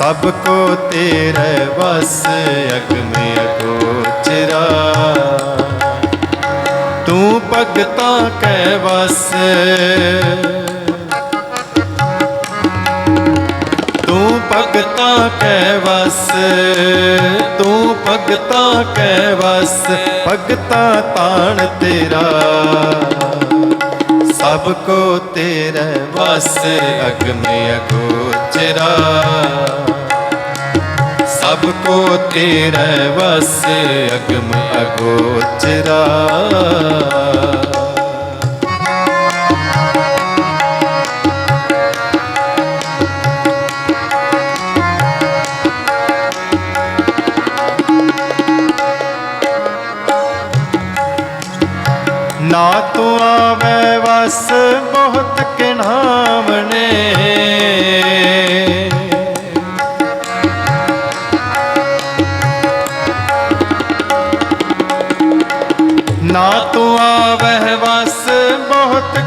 ਸਭ ਕੋ ਤੇਰੇ ਵਸ ਅਗਮੇ ਅਗੋਚਰਾ ਤੂੰ ਭਗਤਾ ਕੈ ਵਸ ਤੂੰ ਭਗਤਾਂ ਕੈ ਵਸ ਤੂੰ ਭਗਤਾਂ ਕੈ ਵਸ ਭਗਤਾ ਤਾਣ ਤੇਰਾ ਸਭ ਕੋ ਤੇਰੇ ਵਸ ਅਗਮੇ ਅਗੋਚਰਾ ਸਭ ਕੋ ਤੇਰੇ ਵਸ ਅਗਮ ਆਵੇ ਵਸ ਬਹੁਤ ਕਿਣਾਵਣੇ ਨਾ ਤੂੰ ਆਵੇ ਵਸ ਬਹੁਤ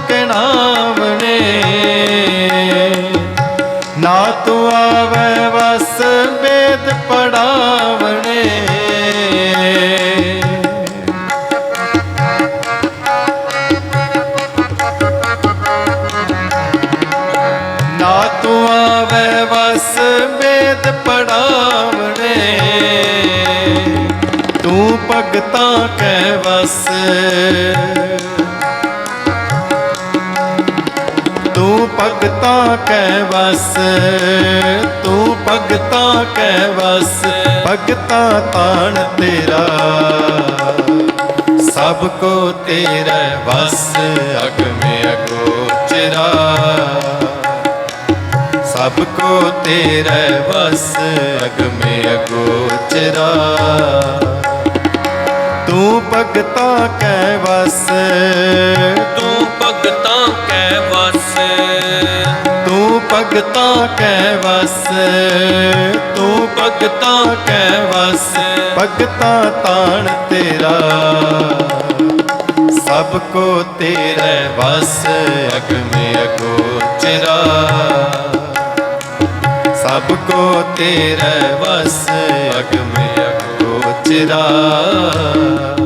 ਤੂੰ ਭਗਤਾਂ ਕੈ ਵਸ। ਤੂੰ ਭਗਤਾਂ ਕੈ ਵਸ, ਤੂੰ ਭਗਤਾਂ ਕੈ ਵਸ, ਭਗਤਾਂ ਤਾਣ ਤੇਰਾ। ਸਭ ਕੋ ਤੇਰੇ ਵਸ, ਅਗਮੇ ਅਗੋਚਰਾ। ਸਭ ਕੋ ਤੇਰੇ ਵਸ, ਅਗਮੇ ਅਗੋਚਰਾ। ਤੂੰ ਭਗਤਾਂ ਕੈ ਵਸ। ਤੂੰ ਭਗਤਾਂ ਕੈ ਵਸ। ਤੂੰ ਭਗਤਾਂ ਕੈ ਵਸ। ਤੂੰ ਭਗਤਾਂ ਕੈ ਵਸ। ਭਗਤਾਂ ਤਾਣ ਤੇਰਾ। ਸਭ ਕੋ ਤੇਰੇ ਵਸ ਅਗਮੇ ਅਗੋਚਰਾ ਸਭ ਕੋ ਤੇਰੇ ਵਸ ਅਗਮੇ ਅਗੋਚਰਾ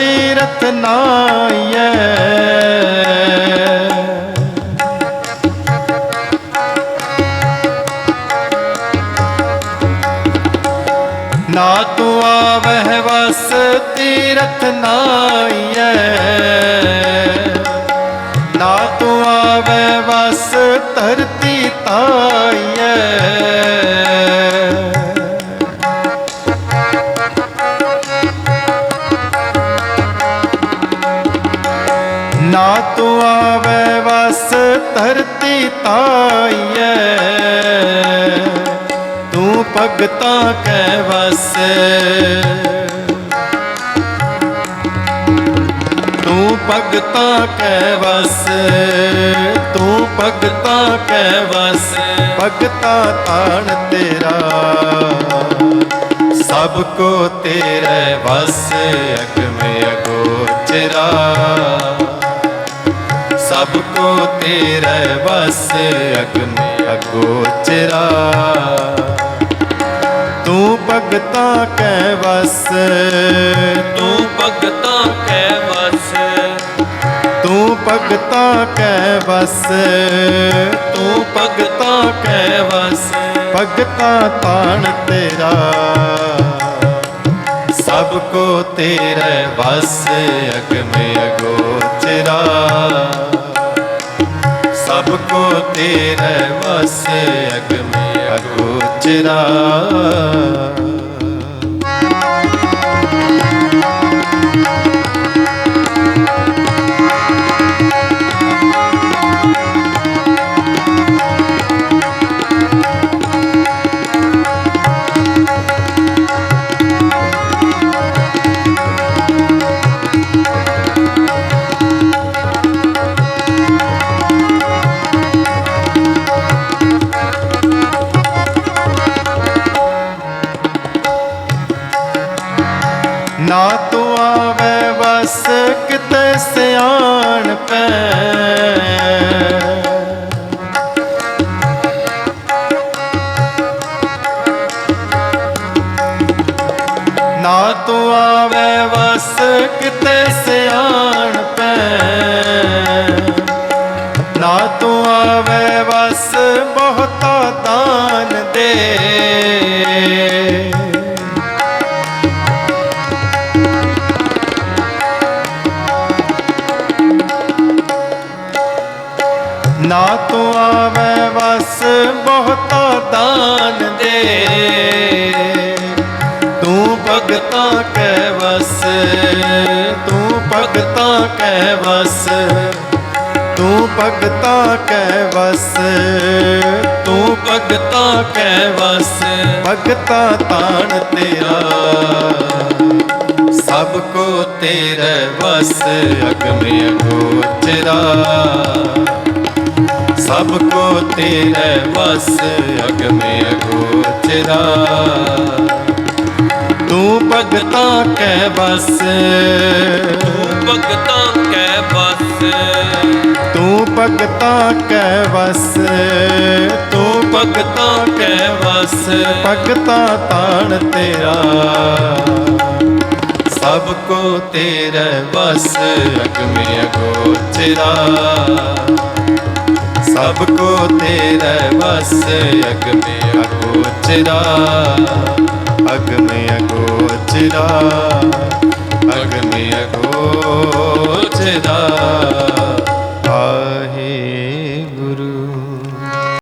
ਤੀਰਥ ਨਾਈਐ। ਨਾ ਤੂੰ ਆਵੇ ਵਸ ਤੀਰਥ ਨਾਈਐ। ਨਾ ਤੂੰ ਆਵੇ ਵਸ ਧਰਤੀ ਤਾਈਐ। ਤੂੰ ਭਗਤਾਂ ਕੈ ਵਸ। ਤੂੰ ਭਗਤਾਂ ਕੈ ਵਸ। ਤੂੰ ਭਗਤਾਂ ਕੈ ਵਸ। ਭਗਤਾ ਤਾਣ ਤੇਰਾ। ਸਭ ਕੋ ਤੇਰੇ ਵਸ, ਅਗਮੇ ਅਗੋਚਰਾ ਸਭ ਕੋ ਤੇਰੇ ਵਸ ਅਗਮੇ ਅਗੋਚਰਾ ਤੂੰ ਭਗਤਾਂ ਕੈ ਵਸ ਤੂੰ ਭਗਤਾਂ ਕੈ ਵਸ ਤੂੰ ਭਗਤਾਂ ਕੈ ਵਸ ਤੂੰ ਭਗਤਾਂ ਕੈ ਵਸ ਭਗਤਾਂ ਤਾਣ ਤੇਰਾ ਸਭ ਕੋ ਤੇਰੇ ਵਸ ਅਗਮੇ ਅਗੋਚਰਾ ਸਭ ਕੋ ਤੇਰੇ ਵਸ ਅਗਮੇ ਅਗੋਚਰਾ ਤੂੰ ਬਹੁਤਾ ਦਾਨ ਦੇ। ਤੂੰ ਭਗਤਾਂ ਕੈ ਵਸ ਤੂੰ ਭਗਤਾਂ ਕੈ ਵਸ ਤੂੰ ਭਗਤਾਂ ਕੈ ਵਸ ਤੂੰ ਭਗਤਾਂ ਕੈ ਵਸ ਭਗਤਾ ਤਾਣ ਤੇਰਾ। ਸਭ ਕੋ ਤੇਰੇ ਵਸ, ਅਗਮੇ ਅਗੋਚਰਾ। ਸਭ ਕੋ ਤੇਰੇ ਵਸ ਅਗਮੇ ਅਗੋਚਰਾ ਤੂੰ ਭਗਤਾਂ ਕੈ ਵਸ ਭਗਤਾਂ ਕੈ ਵਸ ਤੂੰ ਭਗਤਾਂ ਕੈ ਵਸ ਤੂੰ ਭਗਤਾਂ ਕੈ ਵਸ ਭਗਤਾਂ ਤਾਣ ਤੇਰਾ ਸਭ ਕੋ ਤੇਰੇ ਵਸ ਅਗਮੇ ਅਗੋਚਰਾ ਸਭ ਕੋ ਤੇਰੇ ਵਸ ਅਗਮੇ ਅਗੋਚਰਾ ਅਗਮੇ ਅਗੋਚਰਾ ਅਗਮੇ ਅਗੋਚਰਾ।